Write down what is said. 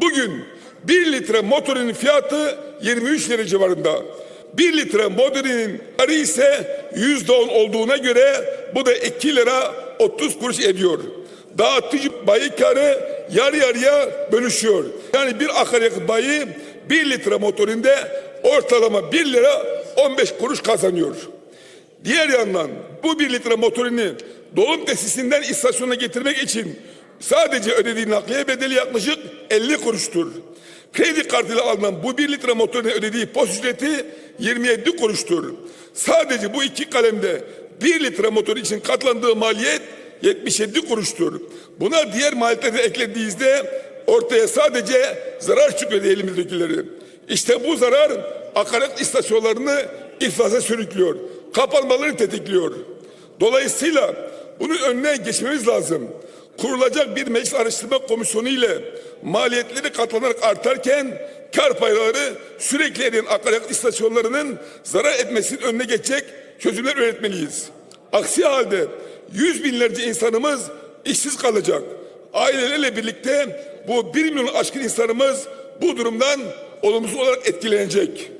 Bugün 1 litre motorinin fiyatı 23 lira civarında. 1 litre motorinin karı ise %10 olduğuna göre bu da 2 lira 30 kuruş ediyor. Dağıtıcı bayi karı yarı yarıya bölüşüyor. Yani bir akaryakıt bayi 1 litre motorinde ortalama 1 lira 15 kuruş kazanıyor. Diğer yandan bu 1 litre motorunu dolum tesisinden istasyona getirmek için sadece ödediği nakliye bedeli yaklaşık 50 kuruştur. Kredi kartıyla alınan bu 1 litre motorun ödediği post ücreti 27 kuruştur. Sadece bu iki kalemde 1 litre motor için katlandığı maliyet 77 kuruştur. Buna diğer maliyetleri de eklediğinizde ortaya sadece zarar çıkıyor elimizdekileri. İşte bu zarar akaryakıt istasyonlarını iflasa sürüklüyor. Kapanmaları tetikliyor. Dolayısıyla bunun önüne geçmemiz lazım. Kurulacak bir meclis araştırma komisyonu ile maliyetleri katlanarak artarken kar payları sürekli eriyen akaryakıt istasyonlarının zarar etmesinin önüne geçecek çözümler üretmeliyiz. Aksi halde yüz binlerce insanımız işsiz kalacak. Ailelerle birlikte bu bir milyon aşkın insanımız bu durumdan olumsuz olarak etkilenecek.